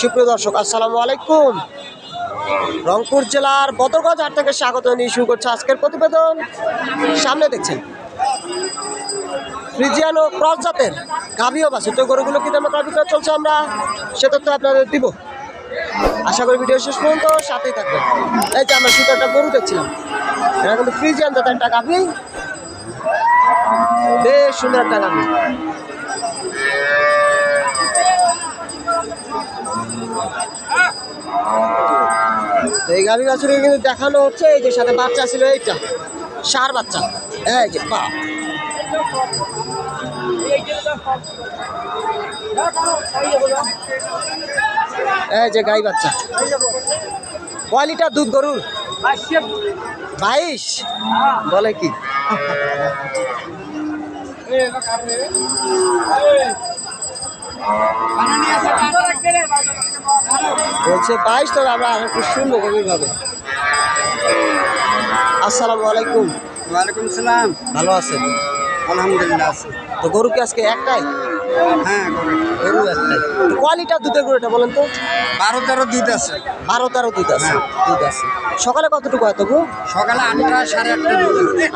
সুপ্রিয় দর্শক, আসসালামু আলাইকুম। রংপুর জেলার বদরগঞ্জ হাট থেকে স্বাগত নিয়ে শুরু করছে আজকের প্রতিবেদন। সামনে দেখছেন, ফ্রিজিয়ান ও ক্রস জাতের গাভীয় বাসে তো গরুগুলো কি দামে ক্রয় বিক্রয় চলছে আমরা সে তথ্য আপনাদের দিব। আশা করি ভিডিও শেষ পর্যন্ত সাথেই থাকবেন। এই যে আমরা শুধু একটা গরু দেখছিলাম, এটা কিন্তু ফ্রিজিয়ান জাতের একটা গাভী। বেশ সুন্দর একটা গাভী। গাভী বাছুরকে কিন্তু দেখানো হচ্ছে এই যে সাথে বাচ্চা ছিল এইটা সার বাচ্চা এই যে পা এই যে গাই বাচ্চা কয় লিটার দুধ গরুর বাইশ বলে কি বলছে বাইশ তবে আমরা একটু শুনব গভীরভাবে। আসসালামু আলাইকুম। ওয়ালাইকুম সালাম। ভালো আছেন? আলহামদুলিল্লাহ আছে। তো গরু কি আজকে একটাই? হ্যাঁ গরু একটাই। তো কয় লিটার দুধের গরু এটা বলেন তো? বারো তেরো দুধ আছে। বারো তেরো দুধ আছে। দুধ আছে। সকালে কতটুকু হয় তবু? সকালে আটটা সাড়ে আটটা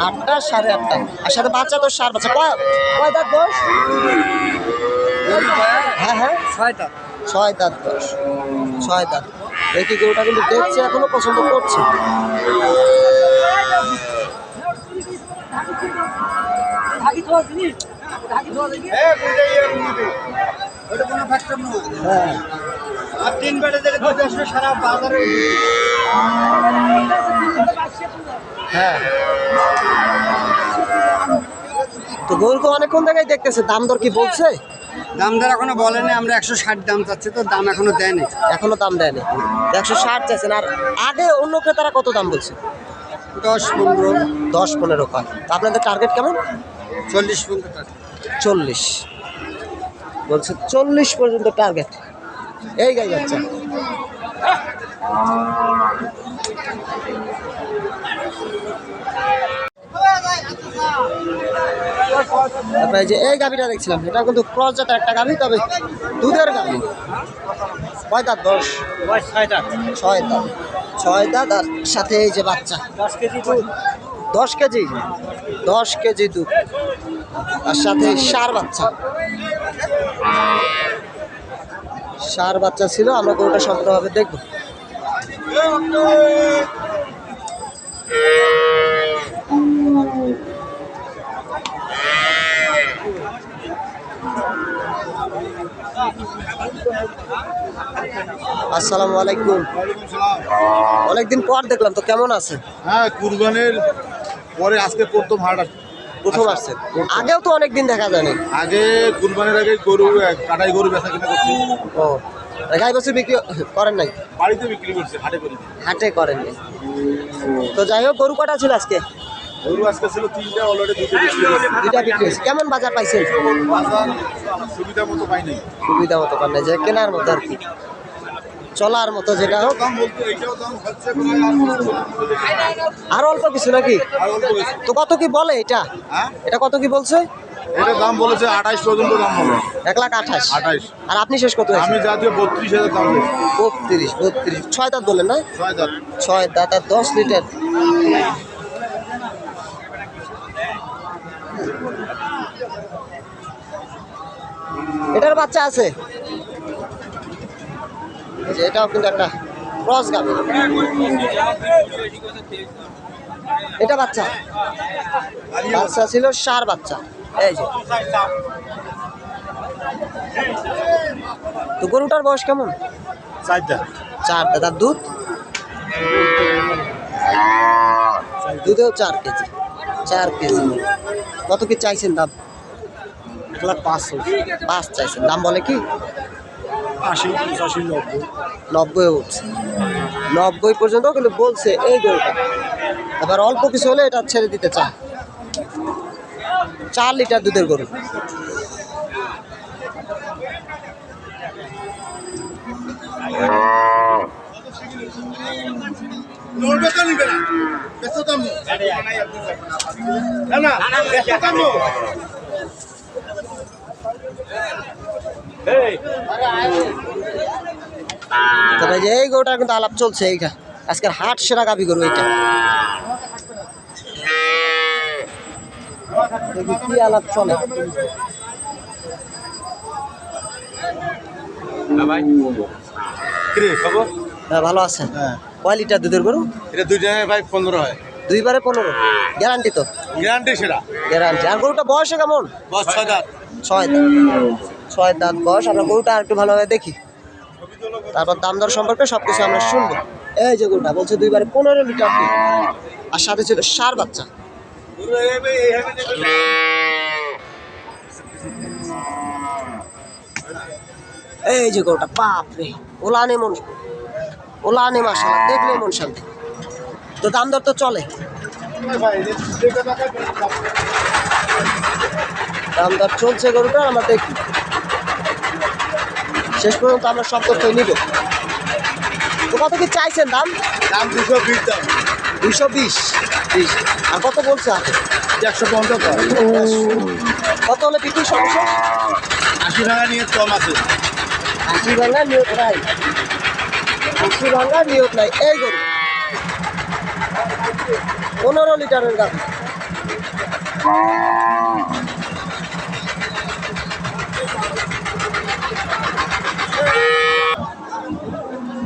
আটটা সাড়ে আটটা। আর সাথে বাচ্চা তো সার বাচ্চা। কয় কয় দাঁত বয়স? হ্যাঁ হ্যাঁ। ছয়টা। ছয় দাঁত বয়স ছয় দাঁত দেখি গরুটা কিন্তু দেখছে এখনও পছন্দ করছে ওটা কোনো ফ্যাক্টর নয় হ্যাঁ আর তিন বেড়ে দিলে আসবে সারা বাজারে। হ্যাঁ। তো গরুকে অনেকক্ষণ জায়গায় দেখতেছে দাম দর কি বলছে? দাম দর এখনও বলেনি আমরা একশো ষাট দাম চাচ্ছি তো দাম এখনও দেয়নি। এখনও দাম দেয়নি। একশো ষাট চাইছেন আর আগে অন্য ক্রেতারা কত দাম বলছে? দশ পনেরো। দশ পনেরো তো আপনাদের টার্গেট কেমন? চল্লিশ পর্যন্ত। চল্লিশ। বলছে চল্লিশ পর্যন্ত টার্গেট এই গাই যাচ্ছে তারপরে যে এই গাভিটা দেখছিলাম, এটা কিন্তু ক্রস জাতের একটা গাভি, তবে দুধের গাভি। কয় দাঁত দশ ছয় দাঁত। ছয় দাঁত আর সাথে এই যে বাচ্চা। দশ কেজি দুধ। দশ কেজি দশ কেজি দুধ। আর সাথে সার বাচ্চা। সার বাচ্চা ছিল, আমরা গরুটা সম্পূর্ণভাবে দেখব। আসসালামু আলাইকুম। অনেকদিন পর দেখলাম তো কেমন আছেন হ্যাঁ কুরবানের পরে আজকে প্রথম হাট প্রথম আসছেন আগেও তো অনেকদিন দেখা যায়নি। আগে কুরবানের আগে গরু কাটাই গরু বেচা কিনা করছি। ও গাই বছর বিক্রি করেন নাই? বাড়িতে বিক্রি করছে হাটে করি। হাটে করেন তো যাই হোক গরু কটা ছিল আজকে? গরু আজকে ছিল তিনটা অলরেডি দুটো বিক্রি হয়েছে। কেমন বাজার পাইছেন? বাজার সুবিধা মতো পাইনি। সুবিধা মতো পান যে কেনার মতো আর কি। চলার মতো যেটা হোক। আর অল্প কিছু নাকি। তো কত কি বলে এটা? হ্যাঁ? এটা কত কি বলছে? এটা দাম বলেছে আঠাইশ পর্যন্ত দাম হবে এক লাখ আঠাশ। আঠাইশ। আর আপনি শেষ কত আমি জাতীয় বত্রিশ হাজার দাম বত্রিশ বত্রিশ। ছয় দাঁত বললেন না? ছয় হাজার ছয় দাঁত আর দশ লিটার। এটার বাচ্চা আছে। যে এটাও কিন্তু একটা ক্রস গাবি এটা বাচ্চা। বাচ্চা ছিল সার বাচ্চা। এই যে। তো গরুটার বয়স কেমন? চারটা। চার। দাদার দুধ? দুধেও চার কেজি। চার কেজি। কত কি চাইছেন দাম? এক লাখ পাঁচ পাঁচ চাইছেন। দাম বলে কি? আশি পঁচাশি নব্বই। নব্বই উঠছে। নব্বই পর্যন্ত কিন্তু বলছে এই গরুটা। এবার অল্প কিছু হলে এটা ছেড়ে দিতে চায় চার লিটার দুধের গরু। নড়বে তো নিবে না। না না বেচো দাম তবে যে এই গরুটার কিন্তু আলাপ চলছে এইটা। আজকের হাট সেরা গাবি গরু এইটা। কি আলাপ চলে। হ্যাঁ ভালো আছেন? হ্যাঁ। কয় লিটার দুধের গরু? এটা দুইটা ভাই পনেরো হয়। দুইবারে পনেরো। গ্যারান্টি তো? গ্যারান্টি সেটা গ্যারান্টি। আর গরুটা বয়সে কেমন? বস ছয় দাঁত। ছয় দাঁত। ছয় দাঁত বয়স, আমরা গরুটা আর একটু ভালোভাবে দেখি। তারপর দাম দর সম্পর্কে সব কিছু আমরা শুনব। এই যে গরুটা, বলছে দুইবারে পনেরো লিটার আর সাথে ছিল সার বাচ্চা। এই যে গরুটা বাপ রে ওলা ওলানে মন ওলানে মাসালা দেখলে মন শান্তি। তো দাম দর তো চলে। দাম দর চলছে গরুটা, আমরা দেখি। শেষ পর্যন্ত আমরা সব তথ্যই নিব। তো কত কি চাইছেন দাম? দাম দুশো বিশ দাম। দুশো বিশ? বিশ। আর কত বলছে আপনি একশো পঞ্চাশ কত হলে বিক্রি সমস্যা? আশি টাকা নিয়ে কম আছে। আশি ভাঙা নিয়ত নাই। আশি ভাঙা নিয়ত নাই। এই গরু। পনেরো লিটারের গাড়ি এক লাখ পঁচিশ হাজার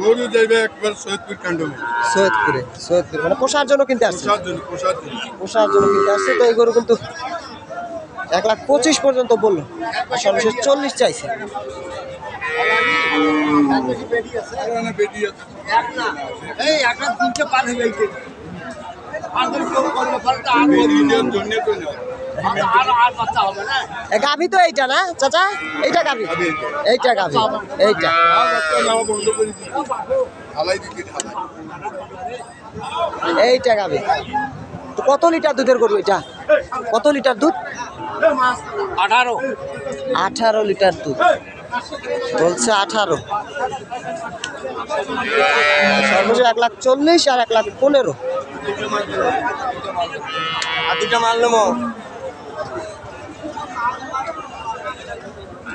গরু যাইবে একবার সৈয়দপুর কাণ্ডমে সৈয়দপুরে সৈয়দপুরে। মানে পোষার জন্য কিনতে আসছে পোষার জন্য পোষার জন্য। পোষার জন্য কিনতে আসছে। তো এই গরু কিন্তু এক লাখ পঁচিশ পর্যন্ত বলল। আর সর্বশেষ চল্লিশ চাইছে। না, দেওয়ার জন্য তো গাভী এইটা না চাচা? এইটা গাভী। গাভী এইটা। গাভী এইটা। এইটা গাভী। তো কত লিটার দুধের গরু এটা? কত লিটার দুধ? আঠারো। আঠারো লিটার দুধ। বলছে আঠারো। সর্বোচ্চ এক লাখ চল্লিশ আর এক লাখ পনেরো। আর দুটা মারলাম